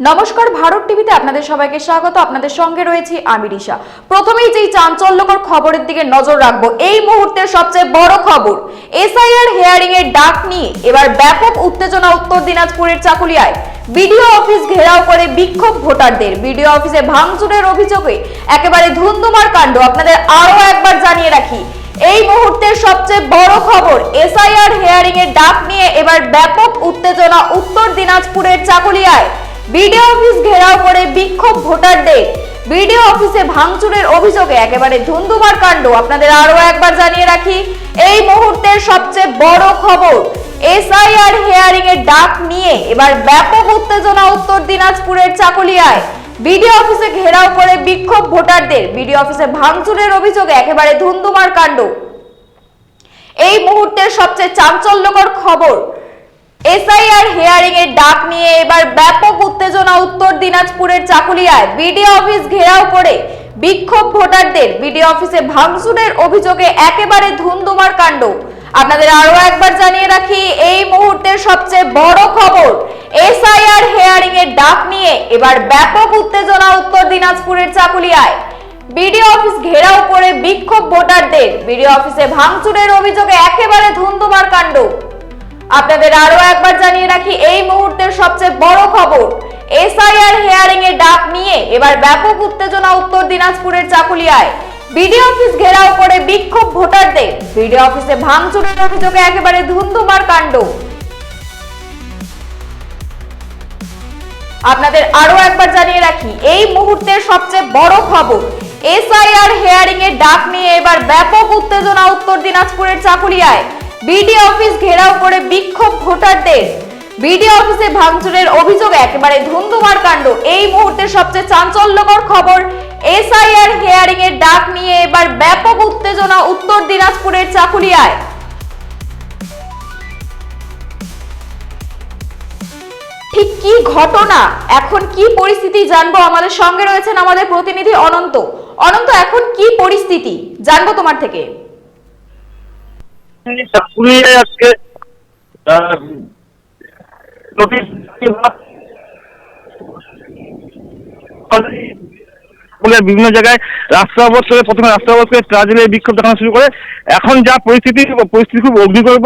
নমস্কার, ভারত টিভিতে আপনাদের সবাইকে স্বাগত। আপনাদের সঙ্গে রয়েছি আমি রিশা। প্রথমেই যেই চাঞ্চল্যকর খবরের দিকে নজর রাখব, এই মুহূর্তের সবচেয়ে বড় খবর, এসআইআর হেয়ারিং এর ডাক নিয়ে। এবার ব্যাপক উত্তেজনা উত্তর দিনাজপুরের চাকুলিয়ায়। বিডিও অফিস ঘেরাও করে বিক্ষোভ ভোটারদের। বিডিও অফিসে ভাঙচুরের অভিযোগে একেবারে ধুন্ধুমার কাণ্ড। আপনাদের আরও একবার জানিয়ে রাখি, এই মুহূর্তের সবচেয়ে বড় খবর, এসআইআর হেয়ারিং এর ডাক নিয়ে এবার ব্যাপক উত্তেজনা উত্তর দিনাজপুরের চাকুলিয়ায়। বিডিও অফিস ঘেরাও করে বিক্ষোভ ভোটারদের। বিডিও অফিসে ভাঙচুরের অভিযোগে একেবারে ধুন্ধুমার কাণ্ড। আপনাদের আরও একবার জানিয়ে রাখি, এই মুহূর্তের সবচেয়ে বড় খবর, এসআইআর হেয়ারিং এর ডাক নিয়ে এবার ব্যাপক উত্তেজনা উত্তর দিনাজপুরের চাকুলিয়ায়। বিডিও অফিসে ঘেরাও করে বিক্ষোভ ভোটারদের। বিডিও অফিসে ভাঙচুরের অভিযোগে একেবারে ধুন্ধুমার কাণ্ড। এই মুহূর্তের সবচেয়ে চাঞ্চল্যকর খবর এসআইআর হেয়ারিং এর ডাক নিয়ে এবার ব্যাপক উত্তেজনা উত্তর দিনাজপুরের চাকুলিয়ায়। বিডিও অফিস ঘেরাও করে বিক্ষোভ ভোটারদের। বিডিও অফিসে ভাঙচুরের অভিযোগে একেবারে ধুমধুমার কাণ্ড। আপনাদের আরও একবার জানিয়ে রাখি, এই মুহূর্তের সবচেয়ে বড় খবর, এসআইআর হেয়ারিং এর ডাক নিয়ে এবার ব্যাপক উত্তেজনা উত্তর দিনাজপুরের চাকুলিয়ায়। বিডিও অফিস ঘেরাও করে বিক্ষোভ ভোটারদের। বিডিও অফিসে ভাঙচুরের অভিযোগে একেবারে ধুন্ধুমার কাণ্ড। আপনাদের আরও একবার জানিয়ে রাখি, এই মুহূর্তের সবচেয়ে বড় খবর, এসআইআর হেয়ারিং এর ডাক নিয়ে এবার ব্যাপক উত্তেজনা উত্তর দিনাজপুরের চাকুলিয়ায়। বিডিও অফিস ঘেরাও করে বিক্ষোভ ভোটারদের, বিডিও অফিসে ভাঙচুরের অভিযোগে একেবারে ধুন্ধুমার কাণ্ড। আপনাদের আরও একবার জানিয়ে রাখি, এই মুহূর্তের সবচেয়ে বড় খবর, এসআইআর হেয়ারিং এর ডাক নিয়ে এবার ব্যাপক উত্তেজনা উত্তর দিনাজপুরের চাকুলিয়ায়। বিডি অফিস ঘেরাও করে বিক্ষোভ ভোটারদের। বিডি অফিসে ভাঙচুরের অভিযোগ একেবারে ধুন্ধুমার কাণ্ড। এই মুহূর্তের সবচেয়ে চাঞ্চল্যকর খবর, এসআইআর হেয়ারিং এর ডাক নিয়ে এবার ব্যাপক উত্তেজনা উত্তর দিনাজপুরের চাকুলিয়ায়। ঠিক কি ঘটনা? এখন কি পরিস্থিতি জানব আমাদের সঙ্গে রয়েছেন আমাদের প্রতিনিধি অনন্ত। অনন্ত, এখন কি পরিস্থিতি? জানব তোমার থেকে। বিভিন্ন জায়গায় রাস্তা অবস্থা করে প্রথমে রাস্তা অবস্থা করে ট্রাজেলে বিক্ষোভ দেখানো শুরু করে। এখন যা পরিস্থিতি পরিস্থিতি খুব অগ্নিকর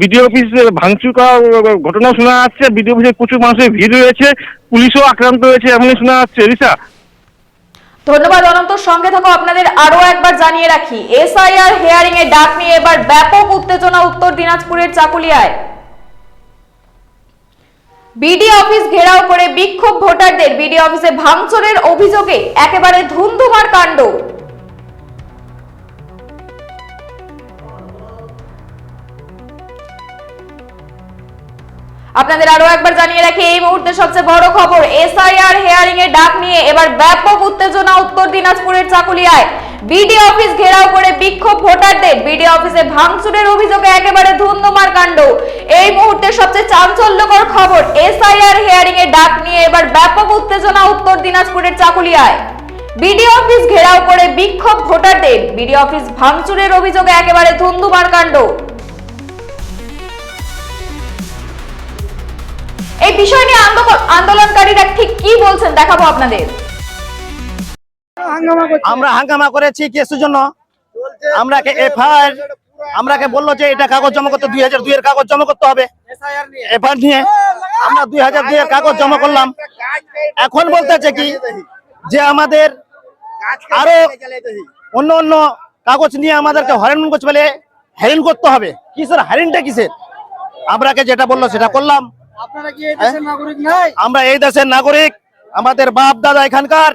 বিডিও অফিস ভাঙচুর করার ঘটনাও শোনা যাচ্ছে, বিডিও অফিসে প্রচুর মানুষের ভিড় রয়েছে, পুলিশও আক্রান্ত হয়েছে এমনই শোনা যাচ্ছে। রিসা ধন্যবাদ অনন্ত, সঙ্গে থাকো, আপনাদের আরও একবার জানিয়ে রাখি। এসআইআর হেয়ারিং এর ডাক নিয়ে এবার ব্যাপক উত্তেজনা উত্তর দিনাজপুরের চাকুলিয়ায়। বিডি অফিস ঘেরাও করে বিক্ষোভ ভোটারদের। বিডি অফিসে ভাঙচুরের অভিযোগে একেবারে ধুন্ধুমার কাণ্ড। আপনাদের আরও একবার জানিয়ে রাখি, এই মুহূর্তে সবচেয়ে বড় খবর এসআইআর হেয়ারিং এর ডাক নিয়ে এবার ব্যাপক উত্তেজনা উত্তর দিনাজপুরের চাকুলিয়ায়। বিডি অফিস ঘেরাও করে বিক্ষোভ ভোটারদের। বিডি অফিসে ভাঙচুরের অভিযোগে একেবারে ধুন্ধুমার কাণ্ড। এই মুহূর্তে সবচেয়ে চাঞ্চল্যকর খবর এসআইআর হেয়ারিং এর ডাক নিয়ে এবার ব্যাপক উত্তেজনা উত্তর দিনাজপুরের চাকুলিয়ায়। বিডি অফিস ঘেরাও করে বিক্ষোভ ভোটারদের। বিডি অফিস ভাঙচুরের অভিযোগে একেবারে ধুন্ধুমার কাণ্ড। এই বিষয় নিয়ে আন্দোলন- আন্দোলনকারীরা ঠিক কি বলছেন দেখাবো আপনাদের। আমরা হাঙ্গামা করেছি কেসের জন্য। আমরাকে এফআইআর আমরাকে বলল যে এটা কাগজ জমা করতে দুই হাজার দুইয়ের কাগজ জমা করতে হবে। এফআইআর নিয়ে। আমরা দুই হাজার দুইয়ের কাগজ জমা করলাম। এখন বলতেছে কি যে আমাদের আরও অন্য অন্য কাগজ নিয়ে আমাদেরকে হরেন করছে বলে হ্যারিন করতে হবে। কিসের হ্যারিনটা কিসের? আমরাকে যেটা বলল সেটা করলাম। আপনারা কি এই দেশের নাগরিক আমরা এই দেশের নাগরিক। আমাদের বাপ দাদা এখানকার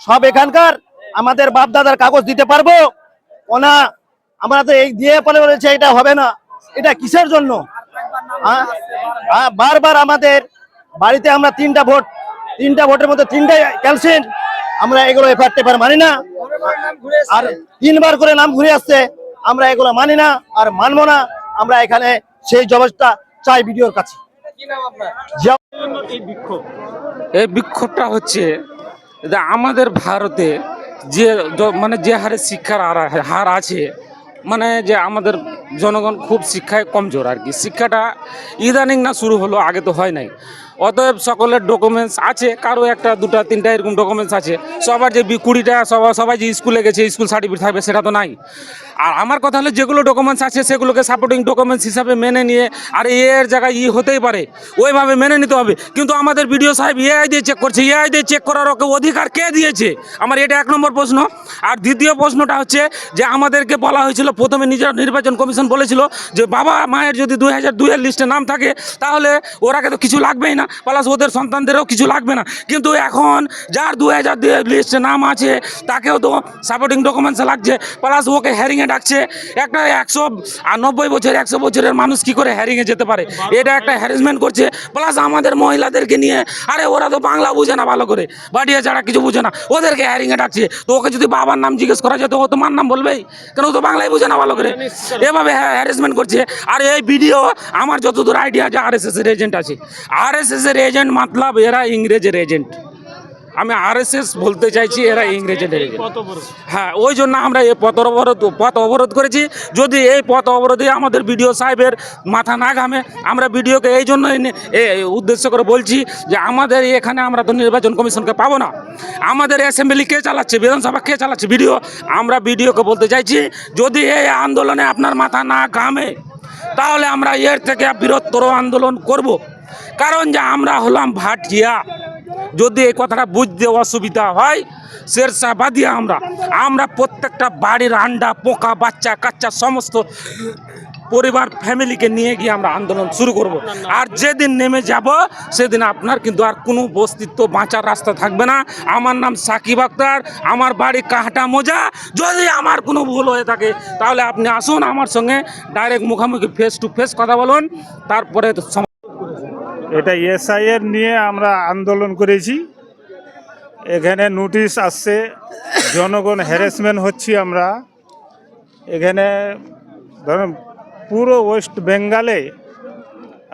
সব এখানকার। আমাদের বাপ দাদার কাগজ দিতে পারব? ওনা আমরা তো এই দিয়ে পরে বলেছে এটা হবে না। এটা কিসের জন্য? হ্যাঁ? হ্যাঁ, বারবার আমাদের বাড়িতে আমরা তিনটা ভোট তিনটা ভোটের মধ্যে তিনটাই ক্যালসিন আমরা এগুলো এফআর টেফার মানি না। আর তিনবার করে নাম ঘুরে আসছে আমরা এগুলো মানি না আর মানবো না। আমরা এখানে সেই জবাবটা চাই ভিডিওর কাছে। এই বিক্ষোভটা হচ্ছে যে আমাদের ভারতে যে মানে যে হারে শিক্ষার হার- হার আছে মানে যে আমাদের জনগণ খুব শিক্ষায় কমজোর আর কি। শিক্ষাটা ইদানিং না শুরু হলো আগে তো হয় নাই। অতএব সকলের ডকুমেন্টস আছে, কারও একটা, দুটা, তিনটা এরকম ডকুমেন্টস আছে। সবার যে কুড়িটা সবার সবাই যে স্কুলে গেছে স্কুল সার্টিফিকেট থাকবে, সেটা তো নাই। আর আমার কথা হলো, যেগুলো ডকুমেন্টস আছে, সেগুলোকে সাপোর্টিং ডকুমেন্টস হিসাবে মেনে নিয়ে, আর এর জায়গায় ই হতেই পারে, ওইভাবে মেনে নিতে হবে। কিন্তু আমাদের বিডিও সাহেব এআই দিয়ে চেক করছে এআই দিয়ে চেক করার ওকে অধিকার কে দিয়েছে? আমার এটা এক নম্বর প্রশ্ন। আর দ্বিতীয় প্রশ্নটা হচ্ছে যে, আমাদেরকে বলা হয়েছিল, প্রথমে নিজের নির্বাচন কমিশন বলেছিল যে, বাবা মায়ের যদি দুই হাজার দুইয়ের লিস্টে নাম থাকে, তাহলে ওরাকে তো কিছু লাগবেই না। প্লাস ওদের সন্তানদেরও কিছু লাগবে না। কিন্তু এখন যার দু হাজার লিস্টে নাম আছে, তাকেও তো সাপোর্টিং ডকুমেন্টস লাগছে। প্লাস ওকে হ্যারিংয়ে ডাকছে। একটা একশো নব্বই বছর, একশো বছরের মানুষ কি করে হ্যারিংয়ে যেতে পারে? এটা একটা হ্যারাসমেন্ট করছে। প্লাস আমাদের মহিলাদেরকে নিয়ে, আরে ওরা তো বাংলা বুঝে না ভালো করে। বাড়িয়ে ছাড়া কিছু বুঝে না। ওদেরকে হ্যারিংয়ে ডাকছে। তো ওকে যদি বাবার নাম জিজ্ঞেস করা যায়, তো ও তো মার নাম বলবেই। কেন তো বাংলাই বুঝে না ভালো করে? এভাবে হ্যারাসমেন্ট করছে। আর এই ভিডিও আমার যতদূর আইডিয়া আছে আর এস এস এর এজেন্ট আছে। আর এস এস এর এজেন্ট মতলব এরা ইংরেজের এজেন্ট আমি আর বলতে চাইছি এরা ইংরেজের এজেন্ট হ্যাঁ ওই জন্য আমরা এই পথ অবরোধ পথ অবরোধ করেছি। যদি এই পথ অবরোধে আমাদের বিডিও সাহেবের মাথা না ঘামে আমরা বিডিওকে এই জন্য উদ্দেশ্য করে বলছি যে আমাদের এখানে আমরা তো নির্বাচন কমিশনকে পাবো না। আমাদের অ্যাসেম্বলি কে চালাচ্ছে বিধানসভা কে চালাচ্ছে বিডিও আমরা বিডিওকে বলতে চাইছি যদি এই আন্দোলনে আপনার মাথা না ঘামে তাহলে আমরা এর থেকে বৃহত্তর আন্দোলন করব। কারণ যে আমরা হলাম ভাটিয়া। যদি এই কথাটা বুঝতে অসুবিধা হয় শেরশাহ বাদিয়া আমরা। আমরা প্রত্যেকটা বাড়ির আন্ডা, পোকা, বাচ্চা, কাচ্চা, সমস্ত পরিবার, ফ্যামিলিকে নিয়ে গিয়ে আমরা আন্দোলন শুরু করব। আর যেদিন নেমে যাব, সেদিন আপনার কিন্তু আর কোনো বস্তিত্ব বাঁচার রাস্তা থাকবে না। আমার নাম সাকিব আক্তার, আমার বাড়ি কাহাটা মোজা। যদি আমার কোনো ভুল হয়ে থাকে, তাহলে আপনি আসুন আমার সঙ্গে, ডাইরেক্ট মুখোমুখি ফেস টু ফেস কথা বলুন। তারপরে এটা এসআইয়ের নিয়ে আমরা আন্দোলন করেছি। এখানে নোটিশ আসছে, জনগণ হ্যারাসমেন্ট হচ্ছি আমরা। এখানে ধরুন পুরো ওয়েস্ট বেঙ্গলে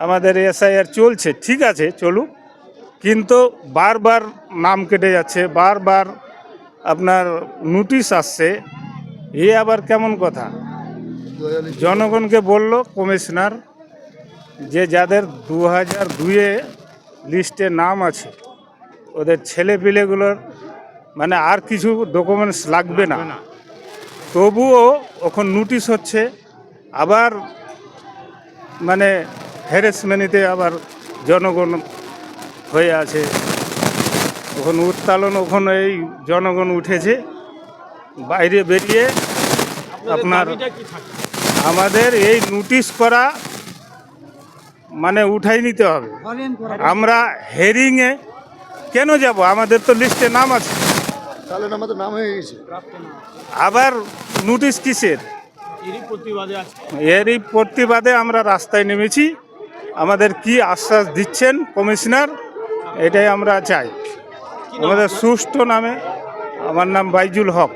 আমাদের এসআইআর চলছে, ঠিক আছে, চলুক। কিন্তু বারবার নাম কেটে যাচ্ছে, বারবার আপনার নোটিশ আসছে। এ আবার কেমন কথা? জনগণকে বলল কমিশনার যে যাদের দু হাজার দুয়ে লিস্টে নাম আছে ওদের ছেলে পিলেগুলোর মানে আর কিছু ডকুমেন্টস লাগবে না। তবুও ওখন নোটিশ হচ্ছে আবার মানে হ্যারাসমেন্টে আবার জনগণ হয়ে আছে। ওখানে উত্তালন ওখানে এই জনগণ উঠেছে। বাইরে বেরিয়ে আপনার আমাদের এই নোটিশ করা মানে উঠাই নিতে হবে। আমরা হেরিংয়ে কেন যাব? আমাদের তো লিস্টে নাম আছে। তাহলে আমাদের নাম হয়ে গেছে। আবার নোটিশ কিসের? এরই প্রতিবাদে আমরা রাস্তায় নেমেছি। আমাদের কি আশ্বাস দিচ্ছেন কমিশনার? এটাই আমরা চাই। আমাদের সুষ্ঠু নামে। আমার নাম বাইজুল হক।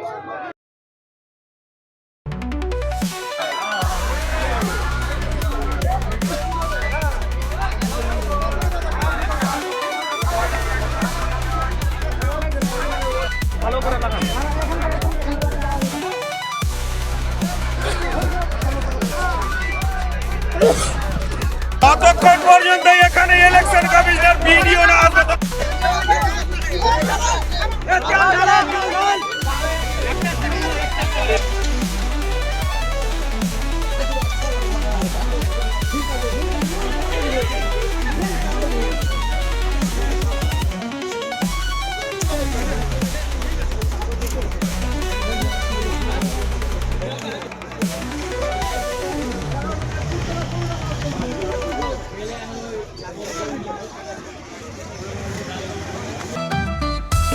পর্যন্ত এখানে ইলেকশন কমিশনার ভিডিও না আসবে